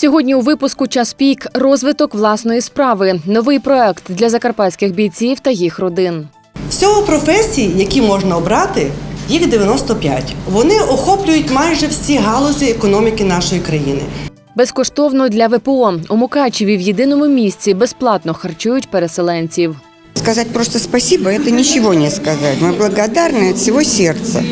Сьогодні у випуску час пік розвиток власної справи. Новий проект для закарпатських бійців та їх родин. Всього професій, які можна обрати, їх 95. Вони охоплюють майже всі галузі економіки нашої країни. Безкоштовно для ВПО у Мукачеві в єдиному місці безплатно харчують переселенців. Сказать просто спасибо – это ничего не сказать. Мы благодарны от всего сердца.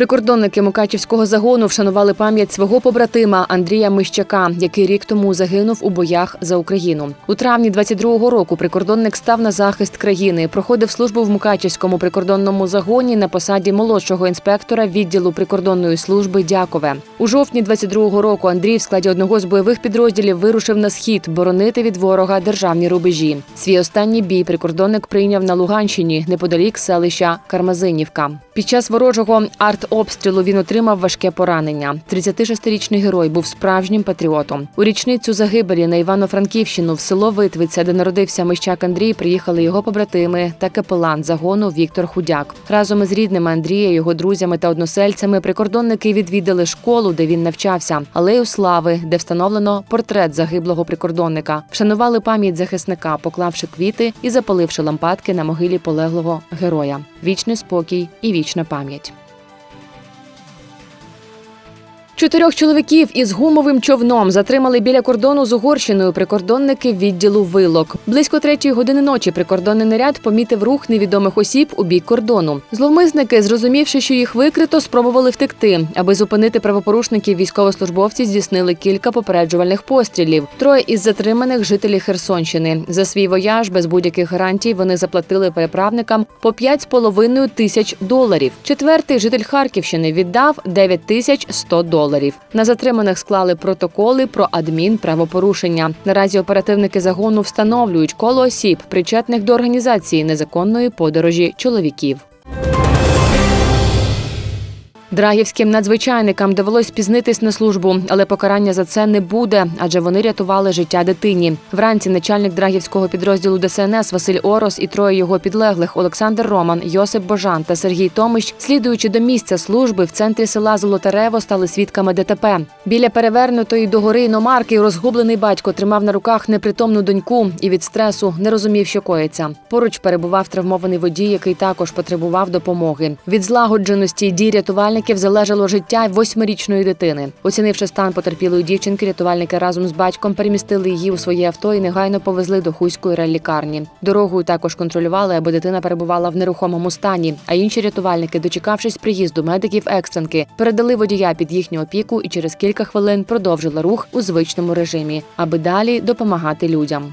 Прикордонники Мукачівського загону вшанували пам'ять свого побратима Андрія Мищака, який рік тому загинув у боях за Україну. У травні 22-го року прикордонник став на захист країни. Проходив службу в Мукачівському прикордонному загоні на посаді молодшого інспектора відділу прикордонної служби Дякове. У жовтні 22-го року Андрій в складі одного з бойових підрозділів вирушив на схід боронити від ворога державні рубежі. Свій останній бій прикордонник прийняв на Луганщині неподалік селища Кармазинівка. Під час ворожого артобстрілу він отримав важке поранення. 36-річний герой був справжнім патріотом. У річницю загибелі на Івано-Франківщину в село Витвиця, де народився мищак Андрій, приїхали його побратими та капелан загону Віктор Худяк. Разом із рідними Андрія, його друзями та односельцями прикордонники відвідали школу, де він навчався, алею слави, де встановлено портрет загиблого прикордонника. Вшанували пам'ять захисника, поклавши квіти і запаливши лампадки на могилі полеглого героя. Вічний спокій і вічна пам'ять. Чотирьох чоловіків із гумовим човном затримали біля кордону з Угорщиною прикордонники відділу вилок. Близько третьої години ночі прикордонний наряд помітив рух невідомих осіб у бік кордону. Зловмисники, зрозумівши, що їх викрито, спробували втекти. Аби зупинити правопорушників, військовослужбовці здійснили кілька попереджувальних пострілів. Троє із затриманих жителі Херсонщини. За свій вояж без будь-яких гарантій вони заплатили переправникам по 5,5 тисяч доларів. Четвертий житель Харківщини віддав 9 тисяч 100 доларів. На затриманих склали протоколи про адмінправопорушення. Наразі оперативники загону встановлюють коло осіб, причетних до організації незаконної подорожі чоловіків. Драгівським надзвичайникам довелось спізнитись на службу, але покарання за це не буде, адже вони рятували життя дитині. Вранці начальник драгівського підрозділу ДСНС Василь Орос і троє його підлеглих Олександр Роман, Йосип Божан та Сергій Томищ, слідуючи до місця служби в центрі села Золотарево, стали свідками ДТП. Біля перевернутої догори іномарки розгублений батько тримав на руках непритомну доньку і від стресу не розумів, що коїться. Поруч перебував травмований водій, який також потребував допомоги. Від злагодженості дій рятувальників залежало життя восьмирічної дитини. Оцінивши стан потерпілої дівчинки, рятувальники разом з батьком перемістили її у своє авто і негайно повезли до хуської реллікарні. Дорогою також контролювали, аби дитина перебувала в нерухомому стані. А інші рятувальники, дочекавшись приїзду медиків екстренки, передали водія під їхню опіку і через кілька хвилин продовжили рух у звичному режимі, аби далі допомагати людям.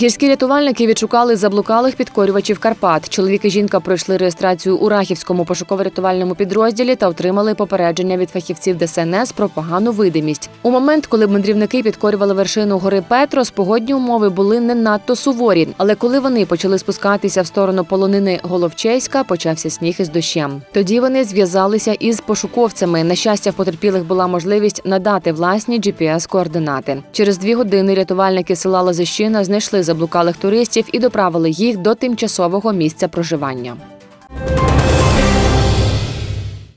Гірські рятувальники відшукали заблукалих підкорювачів Карпат. Чоловік і жінка пройшли реєстрацію у Рахівському пошуково-рятувальному підрозділі та отримали попередження від фахівців ДСНС про погану видимість. У момент, коли мандрівники підкорювали вершину гори Петрос, погодні умови були не надто суворі. Але коли вони почали спускатися в сторону полонини Головчеська, почався сніг із дощем. Тоді вони зв'язалися із пошуковцями. На щастя, в потерпілих була можливість надати власні GPS-координати. Через дві години рятувальники села Лазищина знайшли заблукалих туристів і доправили їх до тимчасового місця проживання.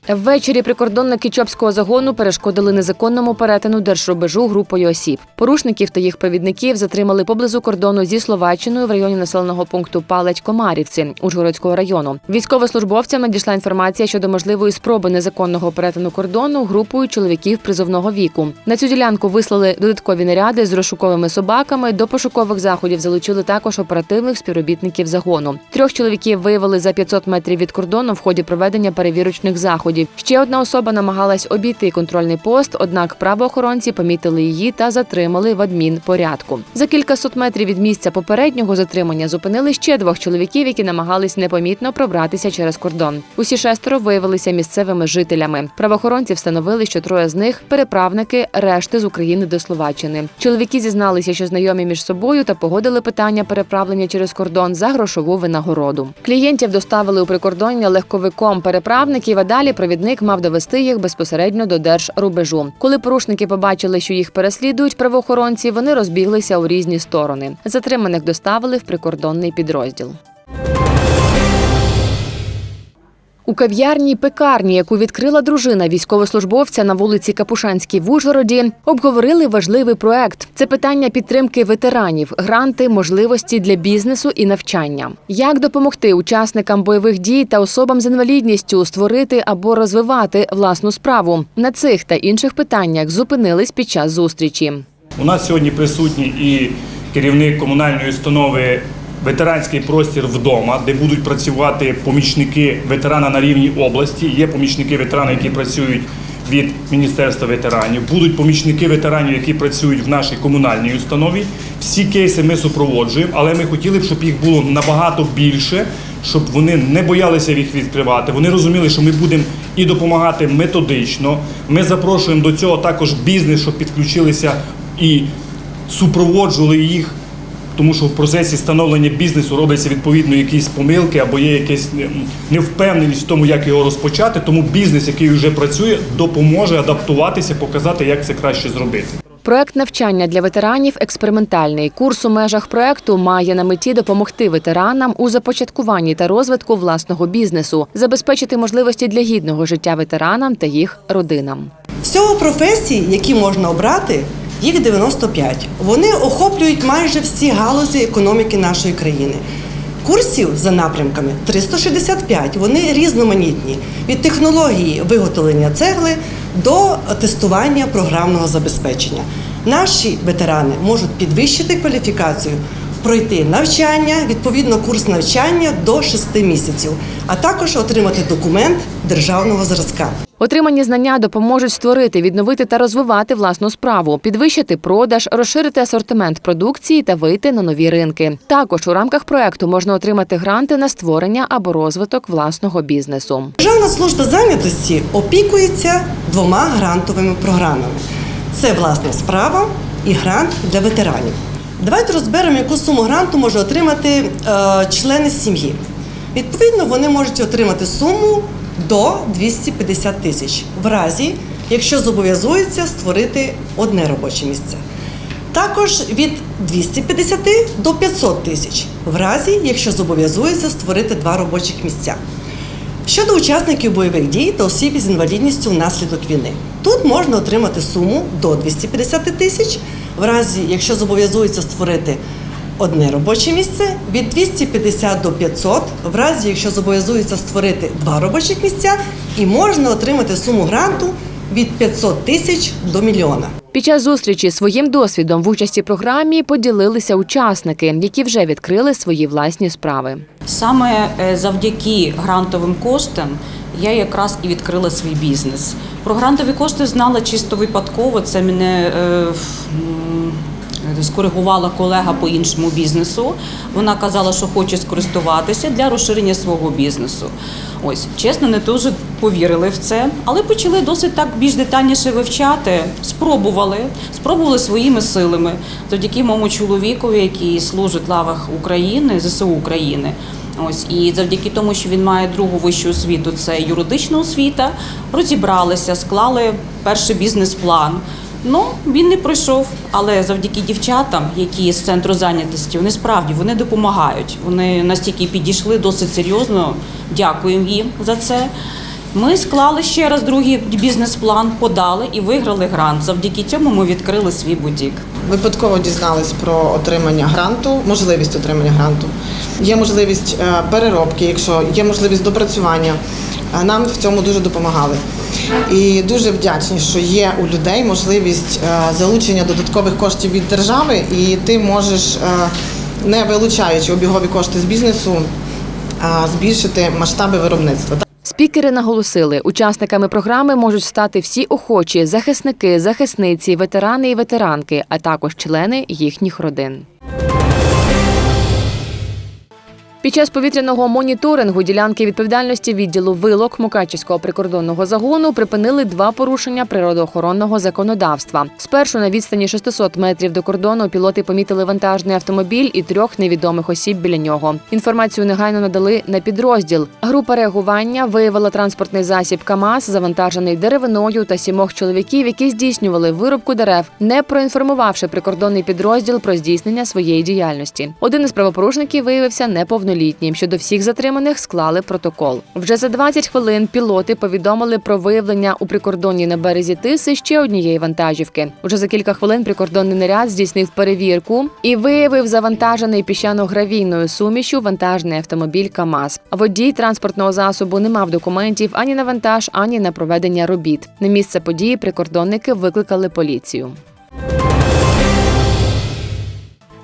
Ввечері прикордонники Чопського загону перешкодили незаконному перетину держрубежу групою осіб. Порушників та їх провідників затримали поблизу кордону зі Словаччиною в районі населеного пункту Палець Комарівці Ужгородського району. Військовослужбовцям надійшла інформація щодо можливої спроби незаконного перетину кордону групою чоловіків призовного віку. На цю ділянку вислали додаткові наряди з розшуковими собаками. До пошукових заходів залучили також оперативних співробітників загону. Трьох чоловіків виявили за 500 метрів від кордону в ході проведення перевірочних заходів. Ще одна особа намагалась обійти контрольний пост, однак правоохоронці помітили її та затримали в адмінпорядку. За кількасот метрів від місця попереднього затримання зупинили ще двох чоловіків, які намагались непомітно пробратися через кордон. Усі шестеро виявилися місцевими жителями. Правоохоронці встановили, що троє з них переправники решти з України до Словаччини. Чоловіки зізналися, що знайомі між собою та погодили питання переправлення через кордон за грошову винагороду. Клієнтів доставили у прикордоння легковиком переправників, а далі провідник мав довести їх безпосередньо до держрубежу. Коли порушники побачили, що їх переслідують правоохоронці, вони розбіглися у різні сторони. Затриманих доставили в прикордонний підрозділ. У кав'ярні пекарні, яку відкрила дружина військовослужбовця на вулиці Капушанській в Ужгороді, обговорили важливий проект. Це питання підтримки ветеранів, гранти, можливості для бізнесу і навчання. Як допомогти учасникам бойових дій та особам з інвалідністю створити або розвивати власну справу? На цих та інших питаннях зупинились під час зустрічі. У нас сьогодні присутній і керівник комунальної установи Ветеранський простір вдома, де будуть працювати помічники ветерана на рівні області. Є помічники ветерана, які працюють від Міністерства ветеранів. Будуть помічники ветеранів, які працюють в нашій комунальній установі. Всі кейси ми супроводжуємо, але ми хотіли б, щоб їх було набагато більше, щоб вони не боялися їх відкривати. Вони розуміли, що ми будемо і допомагати методично. Ми запрошуємо до цього також бізнес, щоб підключилися і супроводжували їх. Тому що в процесі становлення бізнесу робляться відповідно якісь помилки або є якась невпевненість в тому, як його розпочати. Тому бізнес, який вже працює, допоможе адаптуватися, показати, як це краще зробити. Проект навчання для ветеранів експериментальний. Курс у межах проекту має на меті допомогти ветеранам у започаткуванні та розвитку власного бізнесу, забезпечити можливості для гідного життя ветеранам та їх родинам. Всього професій, які можна обрати, їх 95. Вони охоплюють майже всі галузі економіки нашої країни. Курсів за напрямками 365. Вони різноманітні від технології виготовлення цегли до тестування програмного забезпечення. Наші ветерани можуть підвищити кваліфікацію, пройти навчання, відповідно курс навчання до 6 місяців, а також отримати документ державного зразка. Отримані знання допоможуть створити, відновити та розвивати власну справу, підвищити продаж, розширити асортимент продукції та вийти на нові ринки. Також у рамках проекту можна отримати гранти на створення або розвиток власного бізнесу. Державна служба зайнятості опікується двома грантовими програмами: це власна справа і грант для ветеранів. Давайте розберемо, яку суму гранту може отримати е, члени сім'ї. Відповідно, вони можуть отримати суму до 250 тисяч в разі, якщо зобов'язуються створити одне робоче місце. Також від 250 до 500 тисяч в разі, якщо зобов'язуються створити два робочих місця. Щодо учасників бойових дій та осіб із інвалідністю внаслідок війни, тут можна отримати суму до 250 тисяч, в разі, якщо зобов'язуються створити одне робоче місце, від 250 до 500, в разі, якщо зобов'язуються створити два робочих місця, і можна отримати суму гранту від 500 тисяч до мільйона. Під час зустрічі своїм досвідом в участі програмі поділилися учасники, які вже відкрили свої власні справи. Саме е, завдяки грантовим коштам я якраз і відкрила свій бізнес. Про грантові кошти знала чисто випадково. Це мене е, скоригувала колега по іншому бізнесу. Вона казала, що хоче скористуватися для розширення свого бізнесу. Ось, чесно, не дуже повірили в це, але почали досить так більш детальніше вивчати. Спробували, спробували своїми силами. Завдяки моєму чоловікові, який служить в лавах України, ЗСУ України. Ось і завдяки тому, що він має другу вищу освіту, це юридична освіта. Розібралися, склали перший бізнес-план. Ну він не пройшов, але завдяки дівчатам, які з центру зайнятості, вони справді вони допомагають. Вони настільки підійшли досить серйозно. Дякуємо їм за це. Ми склали ще раз другий бізнес-план, подали і виграли грант. Завдяки цьому ми відкрили свій будік. Випадково дізнались про отримання гранту, можливість отримання гранту. Є можливість е, переробки, якщо є можливість допрацювання. Е, Нам в цьому дуже допомагали. І дуже вдячні, що є у людей можливість е, залучення додаткових коштів від держави, і ти можеш, е, не вилучаючи обігові кошти з бізнесу, е, збільшити масштаби виробництва. Спікери наголосили, учасниками програми можуть стати всі охочі захисники, захисниці, ветерани і ветеранки, а також члени їхніх родин. Під час повітряного моніторингу ділянки відповідальності відділу вилок Мукачівського прикордонного загону припинили два порушення природоохоронного законодавства. Спершу на відстані 600 метрів до кордону пілоти помітили вантажний автомобіль і трьох невідомих осіб біля нього. Інформацію негайно надали на підрозділ. Група реагування виявила транспортний засіб КАМАЗ, завантажений деревиною та сімох чоловіків, які здійснювали вирубку дерев, не проінформувавши прикордонний підрозділ про здійснення своєї діяльності. Один із правопорушників виявився неповнолітнім. неповнолітні. Щодо всіх затриманих склали протокол. Вже за 20 хвилин пілоти повідомили про виявлення у прикордонні на березі Тиси ще однієї вантажівки. Уже за кілька хвилин прикордонний наряд здійснив перевірку і виявив завантажений піщано-гравійною сумішю вантажний автомобіль КАМАЗ. Водій транспортного засобу не мав документів ані на вантаж, ані на проведення робіт. На місце події прикордонники викликали поліцію.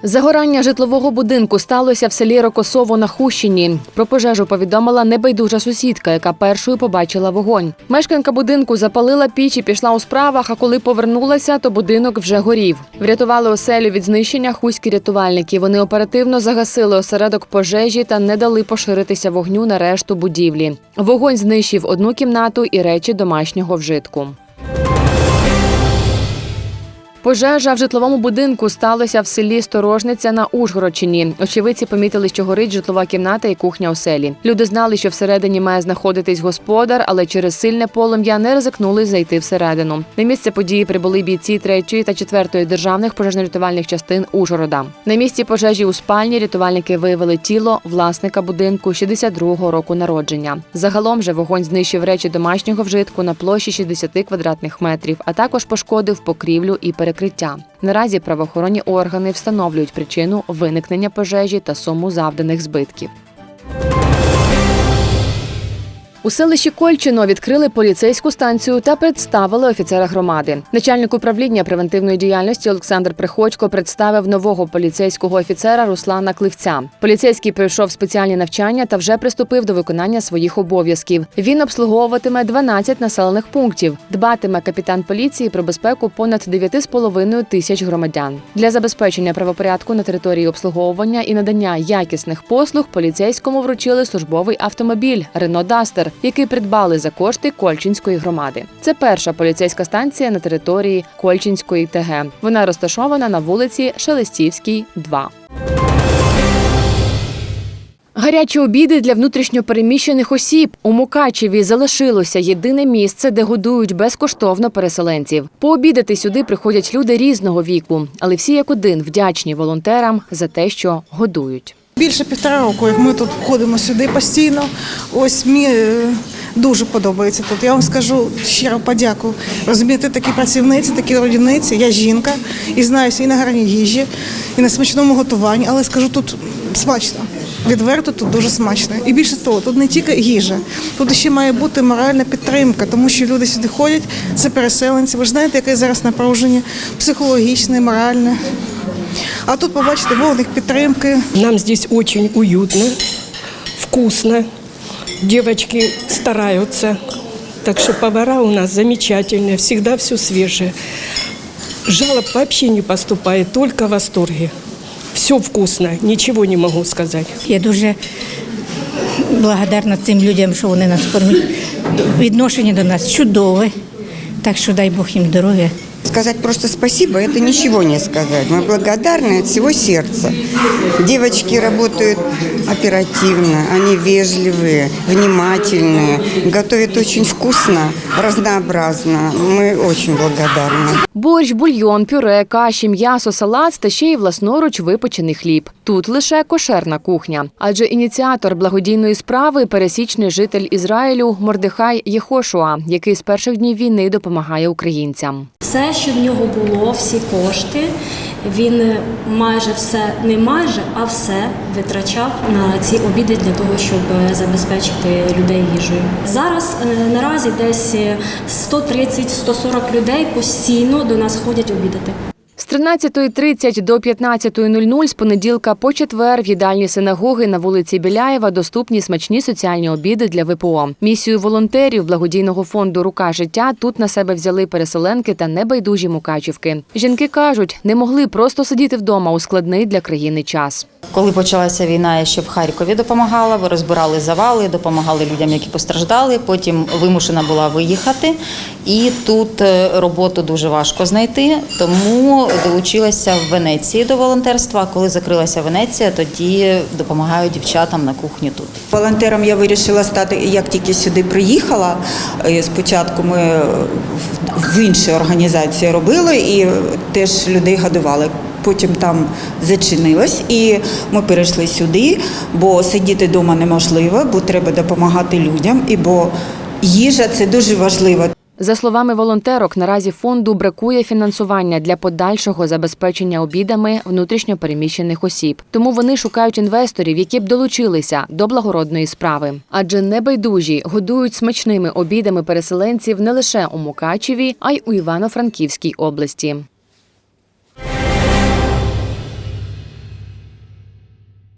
Загорання житлового будинку сталося в селі Рокосово на Хущині. Про пожежу повідомила небайдужа сусідка, яка першою побачила вогонь. Мешканка будинку запалила піч і пішла у справах. А коли повернулася, то будинок вже горів. Врятували оселю від знищення хуські рятувальники. Вони оперативно загасили осередок пожежі та не дали поширитися вогню на решту будівлі. Вогонь знищив одну кімнату і речі домашнього вжитку. Пожежа в житловому будинку сталося в селі Сторожниця на Ужгородщині. Очевидці помітили, що горить житлова кімната і кухня оселі. Люди знали, що всередині має знаходитись господар, але через сильне полум'я не ризикнули зайти всередину. На місце події прибули бійці 3 та 4 державних пожежно-рятувальних частин Ужгорода. На місці пожежі у спальні рятувальники виявили тіло власника будинку 62-го року народження. Загалом же вогонь знищив речі домашнього вжитку на площі 60 квадратних метрів, а також пошкодив покрівлю і перекриття. Наразі правоохоронні органи встановлюють причину виникнення пожежі та суму завданих збитків. У селищі Кольчино відкрили поліцейську станцію та представили офіцера громади. Начальник управління превентивної діяльності Олександр Приходько представив нового поліцейського офіцера Руслана Кливця. Поліцейський пройшов спеціальні навчання та вже приступив до виконання своїх обов'язків. Він обслуговуватиме 12 населених пунктів. Дбатиме капітан поліції про безпеку понад 9,5 тисяч громадян. Для забезпечення правопорядку на території обслуговування і надання якісних послуг поліцейському вручили службовий автомобіль Рено Дастер, який придбали за кошти Кольчинської громади. Це перша поліцейська станція на території Кольчинської ТГ. Вона розташована на вулиці Шелестівській, 2. Гарячі обіди для внутрішньопереміщених осіб у Мукачеві залишилося єдине місце, де годують безкоштовно переселенців. Пообідати сюди приходять люди різного віку, але всі як один вдячні волонтерам за те, що годують. Більше півтора року, як ми тут ходимо сюди постійно. Ось мені е, дуже подобається тут. Я вам скажу щиро подяку. Розумієте, такі працівниці, такі родівниці. Я жінка і знаюся і на гарній їжі, і на смачному готуванні, але скажу тут смачно. Відверто тут дуже смачно. І більше того, тут не тільки їжа, тут ще має бути моральна підтримка, тому що люди сюди ходять, це переселенці. Ви ж знаєте, яке зараз напруження психологічне, моральне. А тут побачите вогник підтримки, Нам здесь очень уютно, вкусно. Девочки стараются. Так что повара у нас замечательные, всегда все свежее. Жалоб вообще не поступает, только в восторге. Все вкусно, ничего не могу сказать. Я дуже благодарна цим людям, що вони нас кормять. Відношення до нас чудове. Так що дай Бог їм здоров'я. Сказать просто спасибо – это ничего не сказать. Мы благодарны от всего сердца. Девочки работают оперативно, они вежливые, внимательные, готовят очень вкусно, разнообразно. Мы очень благодарны. Борщ, бульйон, пюре, каші, м'ясо, салат та ще й власноруч випечений хліб. Тут лише кошерна кухня. Адже ініціатор благодійної справи пересічний житель Ізраїлю Мордехай Єхошуа, який з перших днів війни допомагає українцям. все, що в нього було, всі кошти, він майже все, не майже, а все витрачав на ці обіди для того, щоб забезпечити людей їжею. Зараз е, наразі десь 130-140 людей постійно до нас ходять обідати. З 13.30 до 15.00 з понеділка по четвер в їдальні синагоги на вулиці Біляєва доступні смачні соціальні обіди для ВПО. Місію волонтерів благодійного фонду Рука життя тут на себе взяли переселенки та небайдужі мукачівки. Жінки кажуть, не могли просто сидіти вдома у складний для країни час. Коли почалася війна, я ще в Харкові допомагала, ви розбирали завали, допомагали людям, які постраждали. Потім вимушена була виїхати, і тут е, роботу дуже важко знайти, тому долучилася в Венеції до волонтерства. Коли закрилася Венеція, тоді допомагаю дівчатам на кухні тут. Волонтером я вирішила стати, як тільки сюди приїхала. Е, Спочатку ми в іншій організації робили і теж людей годували. потім там зачинилось, і ми перейшли сюди, бо сидіти вдома неможливо, бо треба допомагати людям, і бо їжа це дуже важливо. За словами волонтерок, наразі фонду бракує фінансування для подальшого забезпечення обідами внутрішньопереміщених осіб. Тому вони шукають інвесторів, які б долучилися до благородної справи. Адже небайдужі годують смачними обідами переселенців не лише у Мукачеві, а й у Івано-Франківській області.